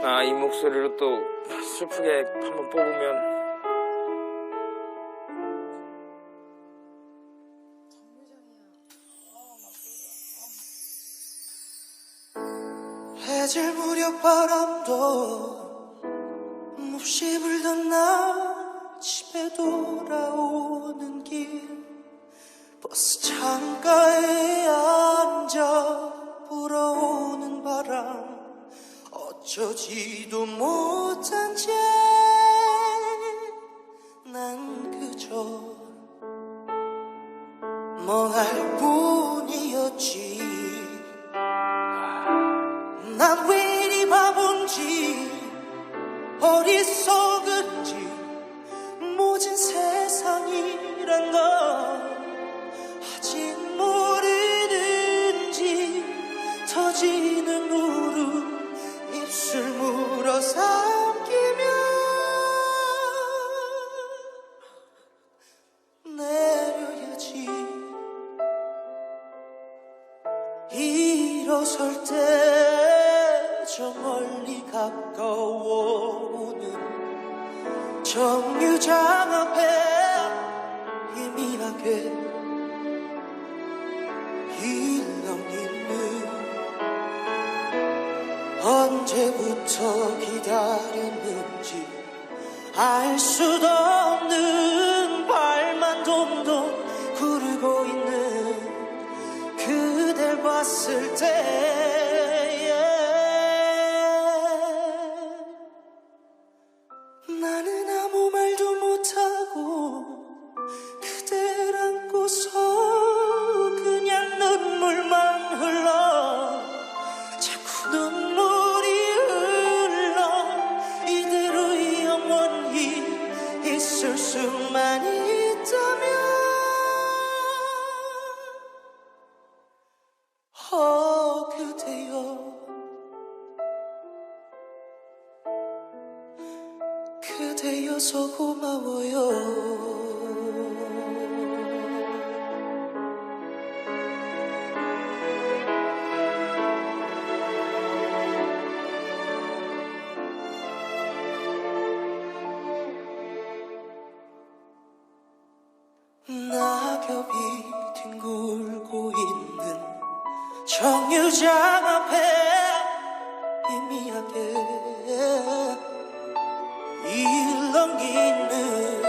아, 이 목소리로 또 슬프게 한번 뽑으면. 해질 무렵 바람도 몹시 불던 날 집에 돌아오는 길 버스 창가에 어쩌지도 못한 채난 그저 멍할 뿐이었지. 난 왜 이리 바본지 어리석 일어설 때 저 멀리 가까워 오는 정류장 앞에 희미하게 일렁이는 언제부터 기다렸는지 알 수도 그댈 봤을 때 그대여서 고마워요. 낙엽이 뒹굴고 있는 정류장 앞에 희미하게 일렁이는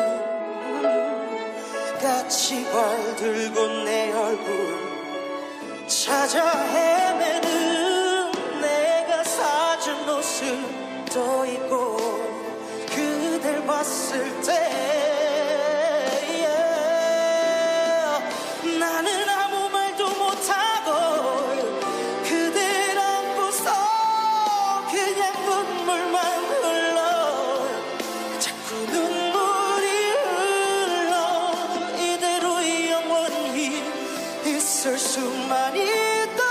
까치발 들고 내 얼굴 찾아 헤매는 내가 사준 옷을 또 입고 그댈 봤을 때 있을 수만 있다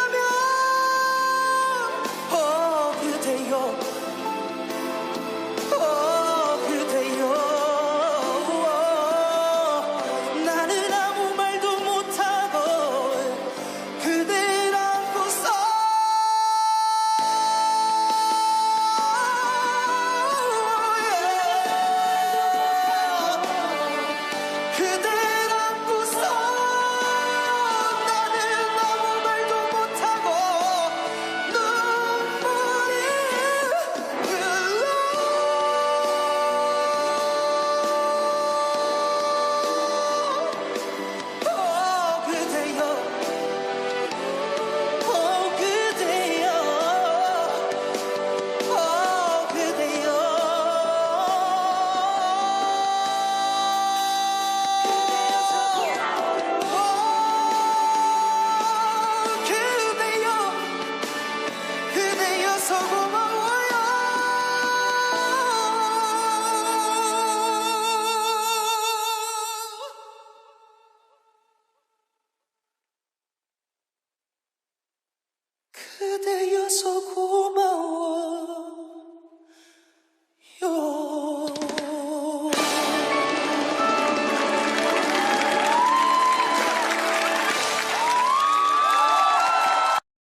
그대여서 고마워요.